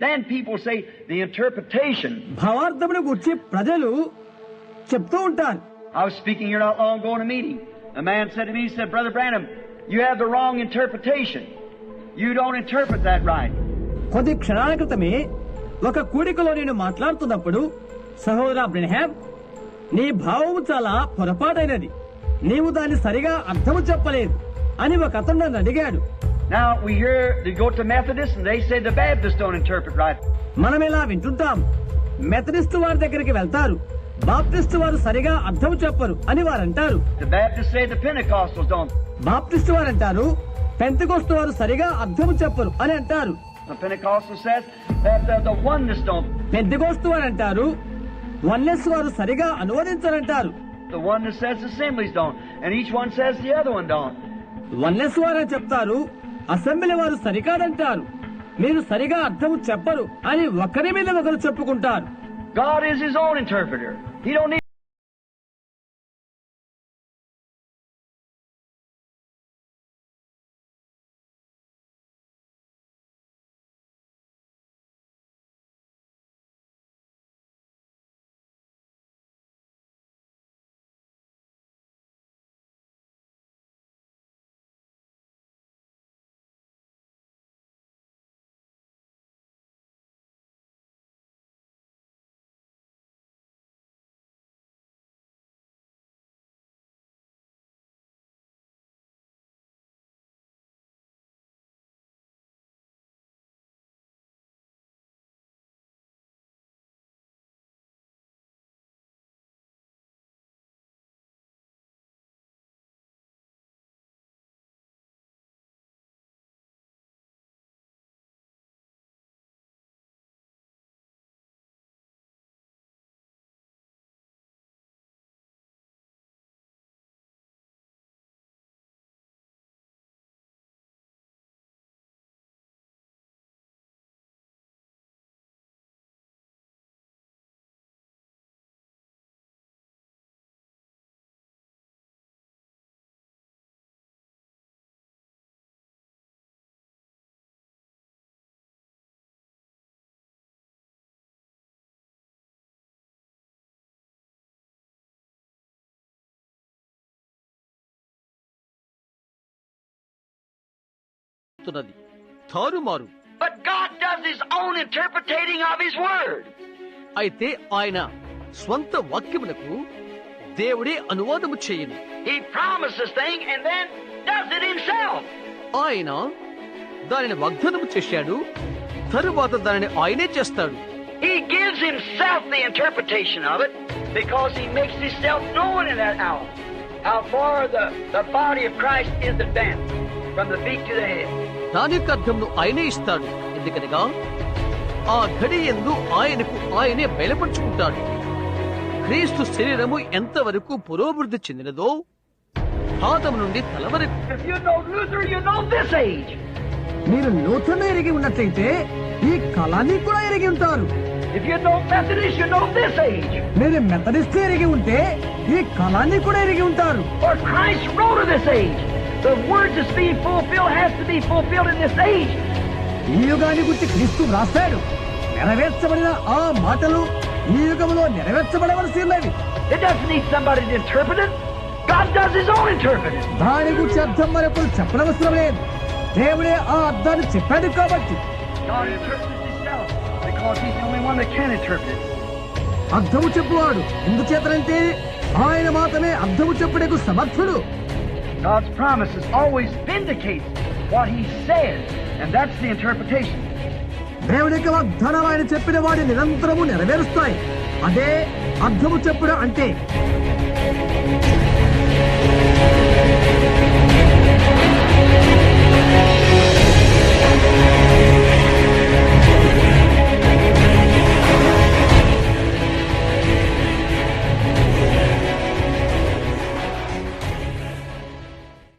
Then people say the interpretation. భావార్థమును గుర్చి ప్రజలు చెప్తూ ఉంటారు I was speaking here not long ago in a meeting. A man said to me, he said, Brother Branham, you have the wrong interpretation. You don't interpret that right. కొద్ది క్షణాల క్రితమే ఒక కూడికలో నేను మాట్లాడుతున్నప్పుడు సహోదర బ్రిన్హామ్ నీ భావము చాలా పొరపాటైనది నీవు దాన్ని సరిగా అర్థము చెప్పలేదు అని ఒక అతను నన్ను అడిగాడు Now we hear they go to Methodists and they say the Baptists మనం ఎలా వింటుంటాం? మెథడిస్ట్ వారి దగ్గరికి వెళ్తారు. బాప్టిస్ట్ వారు సరిగా అర్థం చెప్పరు అని వారు అంటారు బాప్టిస్ట్ వారు అంటారు పెంతకోస్ట్ వారు సరిగా అర్థం చెప్పరు అని అంటారు. పెంతకోస్ట్ వారు అంటారు వన్లెస్ వారు సరిగా అనువదించరంటారు. వన్లెస్ వారు చెప్తారు అసెంబ్లీ వారు సరికాదంటారు మీరు సరిగా అర్థం చెప్పరు అని ఒకరి మీద ఒకరు చెప్పుకుంటారు God is His own interpreter. He don't need. చెప్తున్నది తారుమారు But God does His own interpreting of His Word. అయితే ఆయన స్వంత వాక్యమునకు దేవుడే అనువాదము చేయను He promises thing and then does it Himself. ఆయన దానిని వాగ్దానము చేశాడు తరువాత దానిని ఆయనే చేస్తాడు He gives Himself the interpretation of it because He makes Himself known in that hour. How far the, the body of Christ is advanced from the feet to the head. దాని యొక్క అర్థమును ఆయనే ఇస్తాడు. ఎందుకనగా ఆ ఘడి ఎందు ఆయనకు ఆయనే బయలుపరుచుకుంటాడు. క్రీస్తు శరీరము ఎంతవరకు పురోభివృద్ధి చెందినదో పాదం నుండి తల వరకు. మీరు నూతన ఎరిగి ఉన్నట్లయితే ఈ కళాన్ని కూడా ఎరిగి ఉంటారు. మీరు మెథడిస్ట్ ఎరిగి ఉంటే ఈ కళాన్ని కూడా ఎరిగి ఉంటారు. the word that's being fulfilled has to be fulfilled in ఈ యుగాన్ని గురించి క్రీస్తు వ్రాస్తాడు నెరవేర్చబడిన ఆ మాటలు ఈ యుగంలో నెరవేర్చబడవలసి ఉన్నది it doesn't need somebody to దాని గురించి అర్థం మరొకరు చెప్పనవసరం లేదు. దేవుడే ఆ అర్థాన్ని చెప్పాడు కాబట్టి. అర్థము చెప్పువాడు ఎందుచేతనంటే ఆయన మాత్రమే అర్థము చెప్పుటకు సమర్థుడు. God's promises always vindicate what He says, and that's the interpretation. దేవుని యొక్క వాగ్దానం ఆయన చెప్పిన వాడి నిరంతరము నెరవేరుస్తాయి అదే అర్థము చెప్పుట అంటే